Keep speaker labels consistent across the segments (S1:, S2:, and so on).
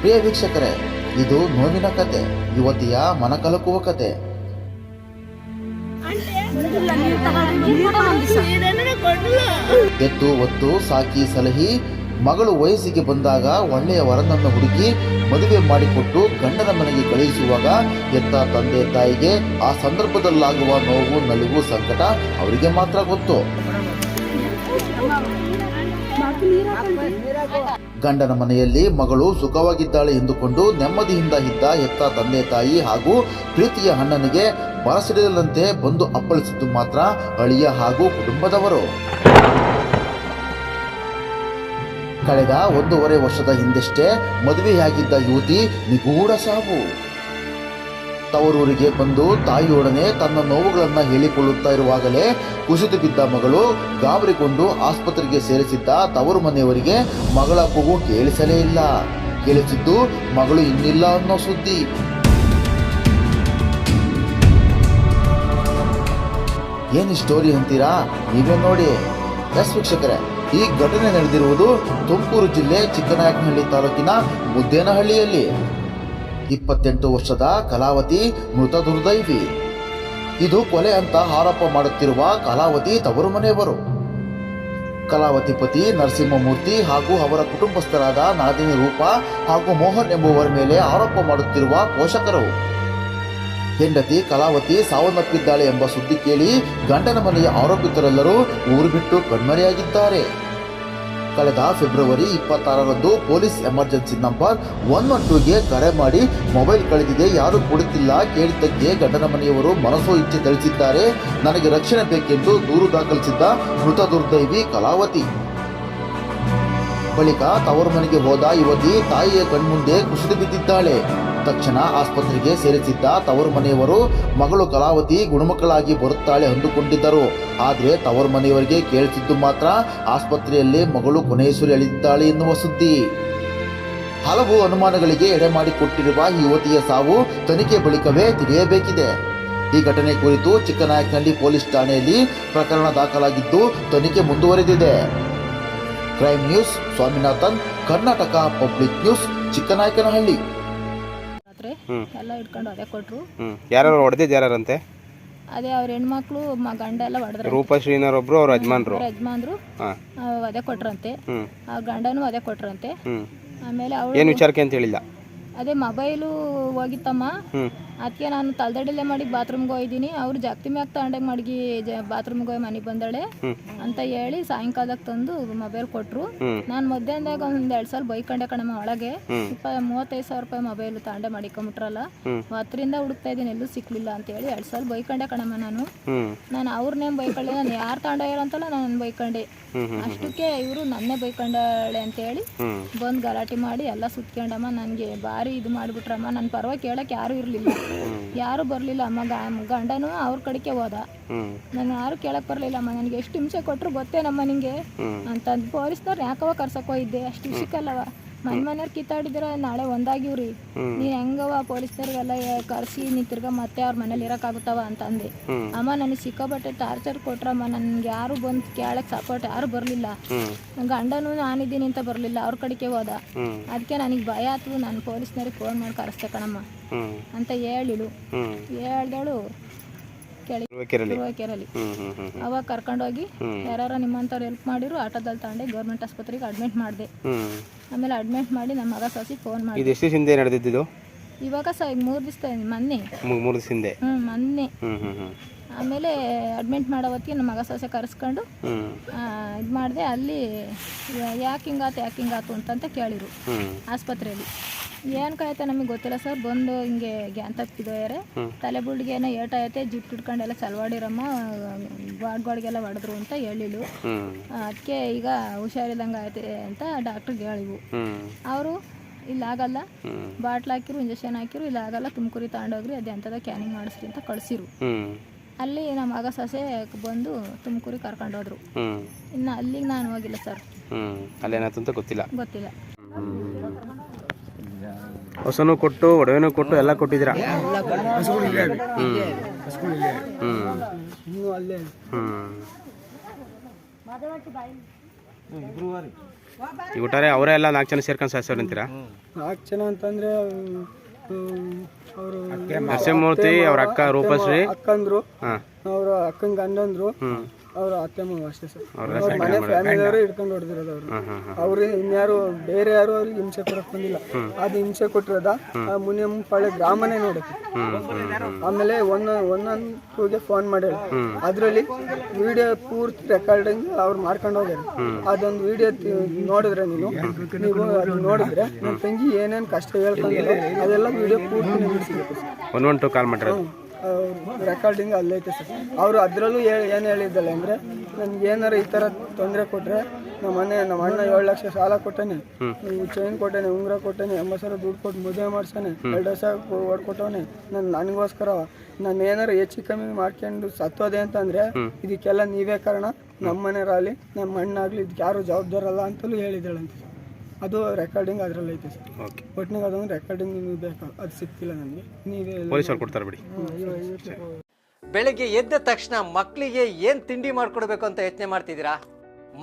S1: ಪ್ರಿಯ ವೀಕ್ಷಕರೇ, ಇದು ನೋವಿನ ಕತೆ, ಯುವತಿಯ ಮನಕಲಕುವ ಕತೆ. ಎತ್ತು ಒತ್ತು, ಸಾಕಿ, ಸಲಹಿ, ಮಗಳು ವಯಸ್ಸಿಗೆ ಬಂದಾಗ ಒಳ್ಳೆಯ ವರನನ್ನು ಹುಡುಕಿ ಮದುವೆ ಮಾಡಿಕೊಟ್ಟು ಗಂಡನ ಮನೆಗೆ ಕಳುಹಿಸುವಾಗ ಎತ್ತ ತಂದೆ ತಾಯಿಗೆ ಆ ಸಂದರ್ಭದಲ್ಲಾಗುವ ನೋವು, ನಲಿವು, ಸಂಕಟ ಅವರಿಗೆ ಮಾತ್ರ ಗೊತ್ತು. ಗಂಡನ ಮನೆಯಲ್ಲಿ ಮಗಳು ಸುಖವಾಗಿದ್ದಾಳೆ ಎಂದುಕೊಂಡು ನೆಮ್ಮದಿಯಿಂದ ಇದ್ದ ಹೆತ್ತ ತಂದೆ ತಾಯಿ ಹಾಗೂ ಪ್ರೀತಿಯ ಅಣ್ಣನಿಗೆ ಬರಸಿಡದಂತೆ ಬಂದು ಅಪ್ಪಳಿಸಿದ್ದು ಮಾತ್ರ ಅಳಿಯ ಹಾಗೂ ಕುಟುಂಬದವರು. ಕಳೆದ ಒಂದೂವರೆ ವರ್ಷದ ಹಿಂದಷ್ಟೇ ಮದುವೆಯಾಗಿದ್ದ ಯುವತಿ ನಿಗೂಢ ಸಾವು. ತವರೂರಿಗೆ ಬಂದು ತಾಯಿಯೊಡನೆ ತನ್ನ ನೋವುಗಳನ್ನು ಹೇಳಿಕೊಳ್ಳುತ್ತಾ ಇರುವಾಗಲೇ ಕುಸಿದು ಬಿದ್ದ ಮಗಳು ಗಾಬರಿಕೊಂಡು ಆಸ್ಪತ್ರೆಗೆ ಸೇರಿಸಿದ್ದ ತವರು ಮನೆಯವರಿಗೆ ಮಗಳ ಕೂಗು ಕೇಳಿಸಲೇ ಇಲ್ಲ. ಕೇಳಿಸಿದ್ದು, ಮಗಳು ಇನ್ನಿಲ್ಲ ಅನ್ನೋ ಸುದ್ದಿ. ಏನು ಸ್ಟೋರಿ ಅಂತೀರಾ? ನೀವೇ ನೋಡಿ. ಎಸ್ ವೀಕ್ಷಕರೇ, ಈ ಘಟನೆ ನಡೆದಿರುವುದು ತುಮಕೂರು ಜಿಲ್ಲೆ ಚಿಕ್ಕನಾಯಕನಹಳ್ಳಿ ತಾಲೂಕಿನ ಮುದ್ದೇನಹಳ್ಳಿಯಲ್ಲಿ. ಇಪ್ಪತ್ತೆಂಟು ವರ್ಷದ ಕಲಾವತಿ ಮೃತ ದುರ್ದೈವಿ ಇದು ಕೊಲೆ ಅಂತ ಆರೋಪ ಮಾಡುತ್ತಿರುವ ಕಲಾವತಿ ತವರು ಮನೆಯವರು. ಕಲಾವತಿ ಪತಿ ನರಸಿಂಹಮೂರ್ತಿ ಹಾಗೂ ಅವರ ಕುಟುಂಬಸ್ಥರಾದ ನಾದಿನಿ ರೂಪ ಹಾಗೂ ಮೋಹನ್ ಎಂಬುವರ ಮೇಲೆ ಆರೋಪ ಮಾಡುತ್ತಿರುವ ಪೋಷಕರು. ಹೆಂಡತಿ ಕಲಾವತಿ ಸಾವನ್ನಪ್ಪಿದ್ದಾಳೆ ಎಂಬ ಸುದ್ದಿ ಕೇಳಿ ಗಂಡನ ಮನೆಯ ಆರೋಪಿತರೆಲ್ಲರೂ ಊರು ಬಿಟ್ಟು ಕಣ್ಮರೆಯಾಗಿದ್ದಾರೆ. ಕಳೆದ ಫೆಬ್ರವರಿ ಇಪ್ಪತ್ತಾರರಂದು police emergency number one one ಟೂಗೆ ಕರೆ ಮಾಡಿ ಮೊಬೈಲ್ ಕಳೆದಿದೆ, ಯಾರು ಕೊಡುತ್ತಿಲ್ಲ ಕೇಳಿದ್ದಕ್ಕೆ ಗಂಡನ ಮನೆಯವರು ಮನಸ್ಸು ಇಚ್ಛೆ ತಿಳಿಸಿದ್ದಾರೆ ನನಗೆ ರಕ್ಷಣೆ ಬೇಕೆಂದು ದೂರು ದಾಖಲಿಸಿದ್ದ ಮೃತ ದುರ್ದೈವಿ ಕಲಾವತಿ. ಬಳಿಕ ತವರು ಮನೆಗೆ ಹೋದ ಯುವತಿ ತಾಯಿಯ ಕಣ್ಮುಂದೆ ಕುಸಿದು ಬಿದ್ದಿದ್ದಾಳೆ. ತಕ್ಷಣ ಆಸ್ಪತ್ರೆಗೆ ಸೇರಿಸಿದ್ದ ತವರು ಮನೆಯವರು ಮಗಳು ಕಲಾವತಿ ಗುಣಮುಖಳಾಗಿ ಬರುತ್ತಾಳೆ ಅಂದುಕೊಂಡಿದ್ದರು. ಆದರೆ ತವರು ಮನೆಯವರಿಗೆ ಕೇಳಿಸಿದ್ದು ಮಾತ್ರ ಆಸ್ಪತ್ರೆಯಲ್ಲಿ ಮಗಳು ಕೊನೆಯುಸುರಿ ಎಳೆದಿದ್ದಾಳೆ ಎನ್ನುವ ಸುದ್ದಿ. ಹಲವು ಅನುಮಾನಗಳಿಗೆ ಎಡೆ ಮಾಡಿಕೊಟ್ಟಿರುವ ಯುವತಿಯ ಸಾವು ತನಿಖೆ ಬಳಿಕವೇ ತಿಳಿಯಬೇಕಿದೆ. ಈ ಘಟನೆ ಕುರಿತು ಚಿಕ್ಕನಾಯಕನಹಳ್ಳಿ ಪೊಲೀಸ್ ಠಾಣೆಯಲ್ಲಿ ಪ್ರಕರಣ ದಾಖಲಾಗಿದ್ದು ತನಿಖೆ ಮುಂದುವರೆದಿದೆ. Crime news, Swaminathan, Karnataka public news, Chikkanayakanahalli.
S2: ಹ್ಮ್.
S3: ಎಲ್ಲ ಇಟ್ಕೊಂಡು ಅದೇ ಕೊಟ್ರು.
S2: ಯಾರು ಹೊಡೆದಿದ್ದು ಯಾರಂತೆ
S3: ಅದೇ ಅವ್ರ ಹೆಣ್ಮಕ್ಳು ಮ ಗಂಡ ಎಲ್ಲ ಹೊಡೆದ್ರು
S2: ರೂಪಶ್ರೀನರೊಬ್ರು ಅವ್ರ ಯಜಮಾನ್ರು.
S3: ಅವ್ರ ಯಜಮಾನ್ರು ಅದೇ ಕೊಟ್ರಂತೆ. ಆ ಗಂಡನೂ ಅದೇ ಕೊಟ್ರಂತೆ.
S2: ಆಮೇಲೆ
S3: ಆಮೇಲೆ
S2: ಏನು ವಿಚಾರಕ್ಕೆ ಅಂತ ಹೇಳಿಲ್ಲ?
S3: ಅದೇ ಮೊಬೈಲು ಹೋಗಿತ್ತಮ್ಮ. ಅದಕ್ಕೆ ನಾನು ತಲೆದಡಿಲೆ ಮಾಡಿ ಬಾತ್ರೂಮ್ಗೆ ಹೋಗಿದ್ದೀನಿ. ಅವ್ರು ಜಾಸ್ತಿ ಮ್ಯಾಗ ತಗೊಂಡಾಗ ಮಾಡಿ ಬಾತ್ರೂಮ್ಗೆ ಹೋಗಿ ಮನೆಗೆ ಬಂದಾಳೆ. ಅಂತ ಹೇಳಿ ಸಾಯಂಕಾಲದಾಗ ತಂದು ಮೊಬೈಲ್ ಕೊಟ್ಟರು ನಾನು ಮಧ್ಯಾಹ್ನದಾಗ ಒಂದು ಎರಡು ಸಲ ಬೈಕೊಂಡೆ ಕಣಮ್ಮ ಒಳಗೆ. ಇಪ್ಪ ಮೂವತ್ತೈದು ಸಾವಿರ ರೂಪಾಯಿ ಮೊಬೈಲ್ ತಾಂಡೆ ಮಾಡಿಕೊಂಬಿಟ್ರಲ್ಲ. ಹತ್ತರಿಂದ ಹುಡುಕ್ತಾ ಇದ್ದೀನಿ ಎಲ್ಲೂ ಸಿಕ್ಲಿಲ್ಲ ಅಂತ ಹೇಳಿ ಎರಡು ಸಲ ಬೈಕೊಂಡೆ ಕಣಮ್ಮ ನಾನು.
S2: ನಾನು
S3: ನಾನು ಅವ್ರನ್ನೇ ಬೈಕೊಳ್ಳೆ ನಾನು ಯಾರು ತಗೊಂಡೋಗ್ಯಾರ ಅಂತಲ್ಲ ನಾನು ಬೈಕೊಂಡೆ. ಅಷ್ಟಕ್ಕೆ ಇವರು ನನ್ನೇ ಬೈಕೊಂಡಾಳೆ ಅಂತ
S2: ಹೇಳಿ
S3: ಬಂದು ಗಲಾಟೆ ಮಾಡಿ ಎಲ್ಲ ಸುತ್ಕೊಂಡಮ್ಮ. ನನಗೆ ಭಾರಿ ಇದು ಮಾಡಿಬಿಟ್ರಮ್ಮ ನನ್ನ ಪರವಾಗಿ ಕೇಳಕ್ಕೆ ಯಾರು ಇರಲಿಲ್ಲ. ಯಾರು ಬರಲಿಲ್ಲ ಅಮ್ಮ. ಗ- ಗಂಡನೂ ಅವ್ರ ಕಡೆಗೆ ಹೋದ. ನಾನು ಯಾರು ಕೇಳಕ್ಕೆ ಬರಲಿಲ್ಲಮ್ಮ ನನಗೆ ಎಷ್ಟು ಹಿಂಸೆ ಕೊಟ್ಟರು ಗೊತ್ತೇನಮ್ಮ ನಿಂಗೆ? ಅಂತಂದು ಪೊಲೀಸ್ನವ್ರು ಯಾಕವ ಕರ್ಸಕ್ಕೆ ಹೋಗಿದ್ದೆ? ಅಷ್ಟು ವಿಷಯಕ್ಕಲ್ಲವ ಮನೆ ಮನೆಯವ್ರು ಕಿತ್ತಾಡಿದ್ರ ನಾಳೆ ಒಂದಾಗಿವ್ರಿ. ನೀನ್ ಹೆಂಗವ ಪೊಲೀಸರಿಗೆಲ್ಲ ಕರ್ಸಿ ನೀ ತಿರ್ಗ ಮತ್ತೆ ಅವ್ರ ಮನೇಲಿ ಇರಕ್ಕಾಗುತ್ತವ ಅಂತ
S2: ಅಂದೆ
S3: ಅಮ್ಮ ನನಗೆ ಸಿಕ್ಕಾಪಟ್ಟೆ ಟಾರ್ಚರ್ ಕೊಟ್ರಮ್ಮ ನನ್ಗೆ ಯಾರು ಬಂದ್ ಕೇಳಕ್ ಸಪೋರ್ಟ್ ಯಾರು ಬರ್ಲಿಲ್ಲ. ಗಂಡನು ನಾನಿದ್ದೀನಿ ಅಂತ ಬರ್ಲಿಲ್ಲ ಅವ್ರ ಕಡೆಗೆ ಹೋದ. ಅದಕ್ಕೆ ನನಗೆ ಭಯ ಆತು ನಾನು ಪೊಲೀಸ್ನವ್ರಿಗೆ ಫೋನ್ ಮಾಡಿ ಕರೆಸ್ತೆ ಕಣಮ್ಮ. ಅಂತ ಹೇಳಿಳು. ಹೇಳ್ದಳು. ಕೇಳಿ.
S2: ತುರುವೇಕೆರೆಯಲ್ಲಿ
S3: ಅವಾಗ ಕರ್ಕೊಂಡೋಗಿ. ಯಾರು ನಿಮ್ಮಂತವ್ರು ಹೆಲ್ಪ್ ಮಾಡಿರು ಆಟೋದಲ್ಲಿ ತಗೊಂಡೆ ಗೌರ್ಮೆಂಟ್ ಆಸ್ಪತ್ರೆಗೆ ಅಡ್ಮಿಟ್ ಮಾಡಿದೆ. ಆಮೇಲೆ ಅಡ್ಮಿಟ್ ಮಾಡಿ ನಮ್ಮ ಮಗ ಸಸಿ ಫೋನ್ ಮಾಡಿ
S2: ಇದು ಎಷ್ಟು ದಿವಸ ಹಿಂದೆ ನಡೆದಿದ್ದು
S3: ಇವಾಗ ಸ ಈಗ ಮೂರು ದಿವಸ ಮೊನ್ನೆ.
S2: ಮೂರು ದಿವಸ ಹಿಂದೆ?
S3: ಹ್ಞೂ ಮೊನ್ನೆ. ಆಮೇಲೆ ಅಡ್ಮಿಟ್ ಮಾಡೋ ಹೊತ್ತಿಗೆ ನಮ್ಮ ಮಗ ಸೊಸೆ ಕರೆಸ್ಕೊಂಡು ಇದು ಮಾಡಿದೆ ಅಲ್ಲಿ ಯಾಕೆ ಹಿಂಗಾತು ಯಾಕೆ ಹಿಂಗಾತು ಅಂತಂತ ಕೇಳಿರು. ಆಸ್ಪತ್ರೆಯಲ್ಲಿ. ಏನು ಕಾಯ್ತಾ ನಮಗೆ ಗೊತ್ತಿಲ್ಲ ಸರ್. ಬಂದು ಹಿಂಗೆ ಗ್ಯಾನ್ ತಪ್ಪಿದೋಯಾರೆ ತಲೆ ಬುಡ್ಗೆ ಏನೋ ಏಟಾಯತೆ ಜುಟ್ಟು ಹಿಡ್ಕೊಂಡೆಲ್ಲ ಚಲವಾಡಿರಮ್ಮ ಗಾಡ್ಗಳಿಗೆಲ್ಲ ಹೊಡೆದ್ರು ಅಂತ ಹೇಳಿಳು ಅದಕ್ಕೆ ಈಗ ಹುಷಾರಿಲ್ಲಂಗೆ ಆಯ್ತೆ ಅಂತ ಡಾಕ್ಟ್ರಿಗೆ ಹೇಳಿವು ಅವರು ಇಲ್ಲ ಆಗಲ್ಲ. ಬಾಟ್ಲ್ ಹಾಕಿರು ಇಂಜೆಕ್ಷನ್ ಹಾಕಿರು ಇಲ್ಲ ಆಗಲ್ಲ ತುಮಕೂರಿ ತಗೊಂಡೋಗ್ರಿ ಅದೇ ಎಂಥದ ಕ್ಯಾನಿಂಗ್ ಮಾಡಿಸ್ರಿ ಅಂತ ಕಳಿಸಿರು. ಅಲ್ಲಿ ನಮ್ಮ ಮಗ ಸೊಸೆ ಬಂದು ತುಮಕೂರಿಗೆ ಕರ್ಕೊಂಡೋದ್ರು ಇನ್ನ ಅಲ್ಲಿಗೆ ನಾನು ಹೋಗಿಲ್ಲ ಸರ್.
S2: ಅಲ್ಲೇನಾಯ್ತು ಅಂತ ಗೊತ್ತಿಲ್ಲ.
S3: ಗೊತ್ತಿಲ್ಲ.
S2: ಹೊಸನು ಕೊಟ್ಟು ಒಡವೆನೂ ಕೊಟ್ಟು ಎಲ್ಲ ಕೊಟ್ಟಿದ್ದೀರಾ? ಹ್ಞೂ ಒಟ್ಟಾರೆ ಅವರೇ ಎಲ್ಲ ನಾಲ್ಕು ಜನ ಸೇರ್ಕೊಂಡು ಸಾಯಿಸೋರು ಅಂತೀರಾ?
S4: ನಾಲ್ಕು ಜನ ಅಂತಂದ್ರೆ ಅವರು
S2: ನರಸಿಂಹಮೂರ್ತಿ ಅವ್ರ ಅಕ್ಕ ರೂಪಶ್ರೀ.
S4: ಅಕ್ಕಂದ್ರು ಅವ್ರ ಅಕ್ಕನ ಗಂಡಂದ್ರು. ಅವ್ರ ಅತ್ತೆ ಮಾವ ಅಷ್ಟೇ ಸರ್. ಅವ್ರ ಮನೆ ಫ್ಯಾಮಿಲಿಯವರು ಹಿಡ್ಕೊಂಡು ಹೊಡೆದಿರೋದು ಅವ್ರು. ಅವ್ರು ಇನ್ಯಾರು ಬೇರೆ ಯಾರು ಅವ್ರಿಗೆ ಹಿಂಸೆ ಕೊಡಕ್ ಬಂದಿಲ್ಲ. ಅದು ಹಿಂಸೆ ಕೊಟ್ಟಿರೋದ? ಮುನಿಯಂಪಾಳೆ ಗ್ರಾಮನೇ ನೋಡುತ್ತೆ ಆಮೇಲೆ ಒಂದೊಂದು ಒಂದೊಂದು ಫೋನ್ ಮಾಡಿ ಅದರಲ್ಲಿ ವಿಡಿಯೋ ಪೂರ್ತಿ ರೆಕಾರ್ಡಿಂಗ್ ಅವ್ರು ಮಾಡ್ಕೊಂಡು ಹೋಗ್ಯಾರ. ಅದೊಂದು ವಿಡಿಯೋ ನೋಡಿದ್ರೆ ನೀನು? ನೀವು ಅದು ನೋಡಿದ್ರೆ ನನ್ನ ತಂಗಿ ಏನೇನು ಕಷ್ಟ ಹೇಳ್ಕೊಂಡಿಲ್ಲ ಅದೆಲ್ಲ ವಿಡಿಯೋ ಪೂರ್ತಿ
S2: ಒನ್ ಒನ್ ಟು ಕಾಲ್ ಮಾಡಿರೋದು.
S4: ರೆಕಾರ್ಡಿಂಗ್ ಅಲ್ಲೈತೆ ಸರ್. ಅವರು ಅದರಲ್ಲೂ ಏನು ಹೇಳಿದ್ದಲ್ಲ ಅಂದರೆ ನನಗೆ ಏನಾರು ಈ ಥರ ತೊಂದರೆ ಕೊಟ್ಟರೆ ನಮ್ಮ ಮನೆ ನಮ್ಮ ಅಣ್ಣ ಏಳು ಲಕ್ಷ ಸಾಲ ಕೊಟ್ಟೇನೆ ನೀವು ಚೈನ್ ಕೊಟ್ಟೇನೆ ಉಂಗುರ ಕೊಟ್ಟೇನೆ ಎಂಬತ್ತು ಸಾವಿರ ದುಡ್ಡು ಕೊಟ್ಟು ಮದುವೆ ಮಾಡ್ಸಾನೆ ಎರಡು ವರ್ಷ ಓಡ್ಕೊಟ್ಟವನೆ ನಾನು ನನಗೋಸ್ಕರ ನಾನು ಏನಾರು ಹೆಚ್ಚು ಕಮ್ಮಿ ಮಾಡ್ಕೊಂಡು ಸತ್ತೋದೆ ಅಂತಂದರೆ ಇದಕ್ಕೆಲ್ಲ ನೀವೇ ಕಾರಣ. ನಮ್ಮ ಮನೆಯವರಾಗಲಿ ನಮ್ಮ ಅಣ್ಣಾಗಲಿ ಇದಕ್ಕೆ ಯಾರು ಜವಾಬ್ದಾರಲ್ಲ ಅಂತಲೂ ಹೇಳಿದ್ದಾಳಂತೆ ಸರ್. ಅದು ರೆಕಾರ್ಡಿಂಗ್ ಅದರಲ್ಲಿ ಐತೆ ಸರ್.
S2: ಓಕೆ
S4: ಒಟ್ಟಿನಾಗ ಅದೊಂದು ರೆಕಾರ್ಡಿಂಗ್ ನಿಮಗೆ ಬೇಕು? ಅದು ಸಿಕ್ತಿಲ್ಲ ನನಗೆ ನೀವೇ
S2: ಪೊಲೀಸರು ಕೊಡ್ತಾರೆ ಬಿಡಿ.
S5: ಬೆಳಗ್ಗೆ ಎದ್ದ ತಕ್ಷಣ ಮಕ್ಕಳಿಗೆ ಏನು ತಿಂಡಿ ಮಾಡ್ಕೊಡ್ಬೇಕು ಅಂತ ಯೋಚನೆ ಮಾಡ್ತಿದ್ದೀರಾ?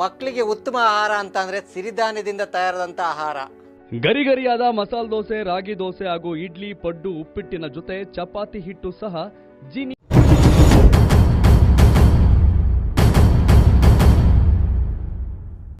S5: ಮಕ್ಕಳಿಗೆ ಉತ್ತಮ ಆಹಾರ ಅಂತ ಅಂದರೆ ಸಿರಿಧಾನ್ಯದಿಂದ ತಯಾರಾದಂಥ ಆಹಾರ.
S6: ಗರಿಗರಿಯಾದ ಮಸಾಲ ದೋಸೆ ರಾಗಿ ದೋಸೆ ಹಾಗೂ ಇಡ್ಲಿ ಪಡ್ಡು ಉಪ್ಪಿಟ್ಟಿನ ಜೊತೆ ಚಪಾತಿ ಹಿಟ್ಟು ಸಹ ಜೀನಿ